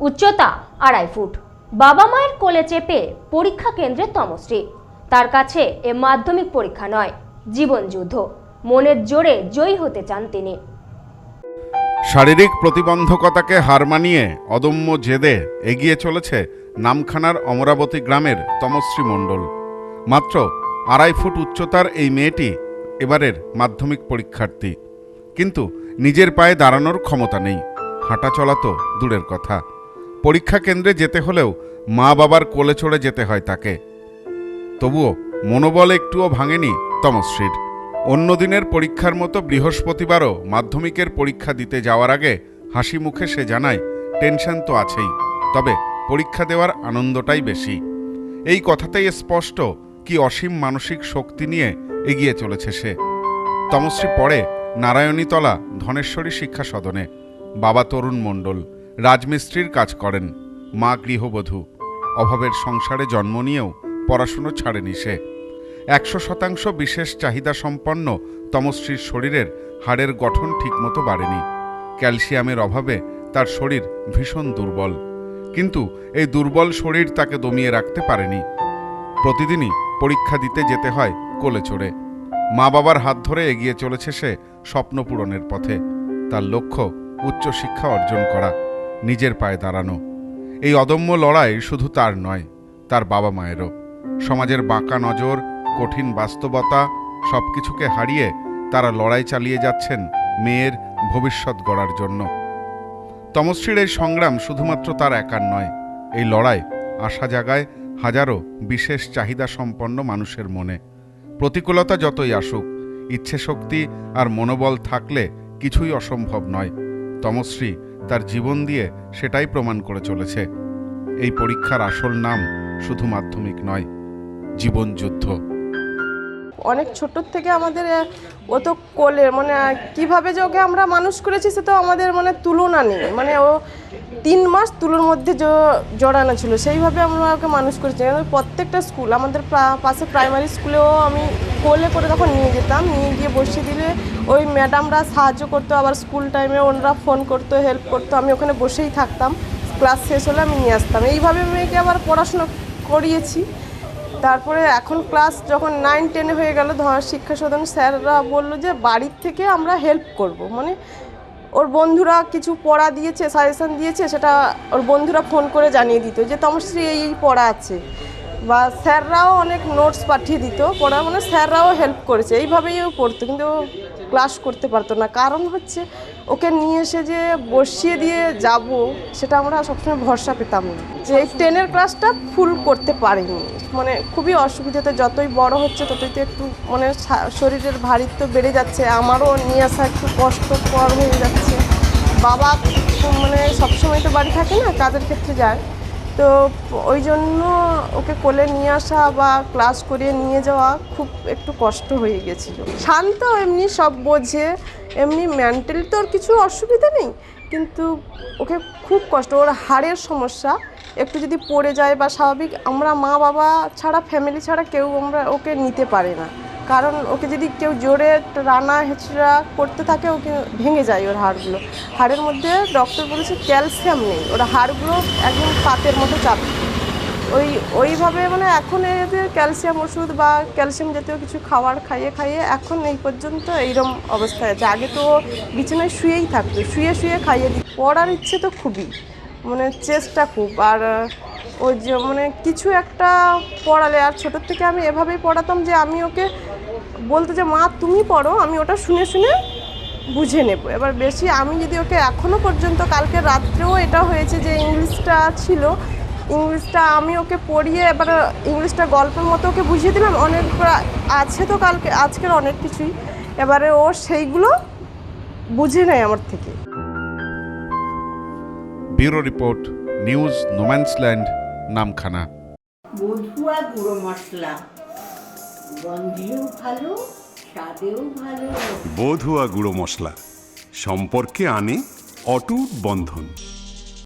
উচ্চতা আড়াই ফুট। বাবা মায়ের কোলে চেপে পরীক্ষা কেন্দ্রে তমশ্রী। তার কাছে এ মাধ্যমিক পরীক্ষা নয় জীবনযুদ্ধ মনের জোরে জয়ী হতে চান তিনি। শারীরিক প্রতিবন্ধকতাকে হার মানিয়ে অদম্য জেদে এগিয়ে চলেছে নামখানার অমরাবতী গ্রামের তমশ্রী মণ্ডল। মাত্র আড়াই ফুট উচ্চতার এই মেয়েটি এবারের মাধ্যমিক পরীক্ষার্থী। কিন্তু নিজের পায়ে দাঁড়ানোর ক্ষমতা নেই। হাঁটা চলা তো দূরের কথা। পরীক্ষা কেন্দ্রে যেতে হলেও মা বাবার কোলে চড়ে যেতে হয় তাকে। তবুও মনোবল একটুও ভাঙেনি তমশ্রীর। অন্য দিনের পরীক্ষার মতো বৃহস্পতিবারও মাধ্যমিকের পরীক্ষা দিতে যাওয়ার আগে হাসি মুখে সে জানায়, টেনশন তো আছেই, তবে পরীক্ষা দেওয়ার আনন্দটাই বেশি। এই কথাতেই স্পষ্ট কি অসীম মানসিক শক্তি নিয়ে এগিয়ে চলেছে সে। তমশ্রী পড়ে নারায়ণীতলা ধনেশ্বরী শিক্ষা সদনে, বাবা তরুণ মণ্ডল। রাজমিস্ত্রির কাজ করেন। মা গৃহবধূ। অভাবের সংসারে জন্ম নিয়েও পড়াশুনো ছাড়েনি সে। একশো শতাংশ বিশেষ চাহিদা সম্পন্ন তমশ্রীর শরীরের হাড়ের গঠন ঠিকমতো বাড়েনি। ক্যালসিয়ামের অভাবে তার শরীর ভীষণ দুর্বল। কিন্তু এই দুর্বল শরীর তাকে দমিয়ে রাখতে পারেনি। প্রতিদিনই পরীক্ষা দিতে যেতে হয় কোলে চড়ে। মা বাবার হাত ধরে এগিয়ে চলেছে সে স্বপ্ন পূরণের পথে। তার লক্ষ্য উচ্চশিক্ষা অর্জন করা। নিজের পায়ে দাঁড়ানো। এই অদম্য লড়াই শুধু তার নয়, তার বাবা মায়েরও। সমাজের বাঁকা নজর, কঠিন বাস্তবতা সব কিছুকে হারিয়ে তারা লড়াই চালিয়ে যাচ্ছেন মেয়ের ভবিষ্যৎ গড়ার জন্য। তমশ্রীর এই সংগ্রাম শুধুমাত্র তার একার নয়, এই লড়াই আশা জাগায় হাজারো বিশেষ চাহিদা সম্পন্ন মানুষের মনে। প্রতিকূলতা যতই আসুক ইচ্ছে শক্তি আর মনোবল থাকলে কিছুই অসম্ভব নয়। তমশ্রী তার জীবন দিয়ে সেটাই প্রমাণ করে চলেছে। এই পরীক্ষার আসল নাম শুধু মাধ্যমিক নয়, জীবন যুদ্ধ। অনেক ছোট থেকে আমাদের ও তো কোলে মানে কীভাবে যে ওকে আমরা মানুষ করেছি সে তো আমাদের মানে তুলনা নেই। মানে ও তিন মাস তুলোর মধ্যে জড়ানো ছিল, সেইভাবে আমরা ওকে মানুষ করেছি। প্রত্যেকটা স্কুল, আমাদের পাশে প্রাইমারি স্কুলেও আমি কোলে করে তখন নিয়ে যেতাম, নিয়ে গিয়ে বসিয়ে দিলে ওই ম্যাডামরা সাহায্য করতো, আবার স্কুল টাইমে ওনারা ফোন করতো, হেল্প করতো, আমি ওখানে বসেই থাকতাম। ক্লাস শেষ হলে আমি নিয়ে আসতাম। এইভাবে মেয়েকে আবার পড়াশোনা করিয়েছি। তারপরে এখন ক্লাস যখন নাইন টেনে হয়ে গেল, ধর শিক্ষা সদন স্যাররা বলল যে বাড়ির থেকে আমরা হেল্প করব। মানে ওর বন্ধুরা কিছু পড়া দিয়েছে সাজেশান দিয়েছে, সেটা ওর বন্ধুরা ফোন করে জানিয়ে দিত যে তমশ্রী এই এই পড়া আছে। বা স্যাররাও অনেক নোটস পাঠিয়ে দিত পড়া মানে স্যাররাও হেল্প করেছে। এইভাবেই ও পড়তো, কিন্তু ক্লাস করতে পারতো না। কারণ হচ্ছে ওকে নিয়ে এসে যে বসিয়ে দিয়ে যাব, সেটা আমরা সবসময় ভরসা পেতাম না। যে এই টেনের ক্লাসটা ফুল করতে পারিনি। মানে খুবই অসুবিধাতে যতই বড় হচ্ছে ততই তো একটু মানে শরীরের ভারিত্ব বেড়ে যাচ্ছে, আমারও নিয়ে আসা একটু কষ্টকর হয়ে যাচ্ছে। বাবা মানে সবসময় তো বাড়ি থাকে না, কাজের ক্ষেত্রে যায়। তো ওই জন্য ওকে কোলে নিয়ে আসা বা ক্লাস করিয়ে নিয়ে যাওয়া খুব একটু কষ্ট হয়ে গেছিল। শান্ত, এমনি সব বোঝে, এমনি মেন্টালি তো ওর কিছু অসুবিধা নেই, কিন্তু ওকে খুব কষ্ট, ওর হাড়ের সমস্যা, একটু যদি পড়ে যায় বা স্বাভাবিক, আমরা মা বাবা ছাড়া ফ্যামিলি ছাড়া কেউ আমরা ওকে নিতে পারে না। কারণ ওকে যদি কেউ জোরে রানা হেঁচড়া করতে থাকে, ওকে ভেঙে যায় ওর হাড়গুলো। হাড়ের মধ্যে ডক্টর বলেছে ক্যালসিয়াম নেই। ওর হাড়গুলো একদম পাতের মতো চাপ। ওই, ওইভাবে মানে এখন এদের ক্যালসিয়াম ওষুধ বা ক্যালসিয়াম জাতীয় কিছু খাবার খাইয়ে খাইয়ে এখন এই পর্যন্ত এইরকম অবস্থায় আছে। আগে তো বিছানায় শুয়েই থাকতো। শুয়ে শুয়ে খাইয়ে দিত। পড়ার ইচ্ছে তো খুবই। মানে চেষ্টা খুব। আর ওই যে মানে কিছু একটা পড়ালে, আর ছোটোর থেকে আমি এভাবেই পড়াতাম যে আমি ওকে বলতো যে মা তুমি পড়ো আমি ওটা শুনে শুনে বুঝে নেব। এবার বেশি আমি যদি ওকে এখনও পর্যন্ত কালকে রাত্রেও এটা হয়েছে যে ইংলিশটা ছিল ইংলিশটা আমি ওকে পড়িয়ে এবার ইংলিশটা গল্পের মতো ওকে বুঝিয়ে দিলাম। অনেক আছে তো কালকে আজকের অনেক কিছুই। এবারে ও সেইগুলো বুঝে নেয় আমার থেকে। Bureau report news no man's land Namkhana. বধুয়া গুঁড়ো মশলা। গন্ধেও বধুয়া গুঁড়ো মশলা। সম্পর্কে আনে অটুট বন্ধন।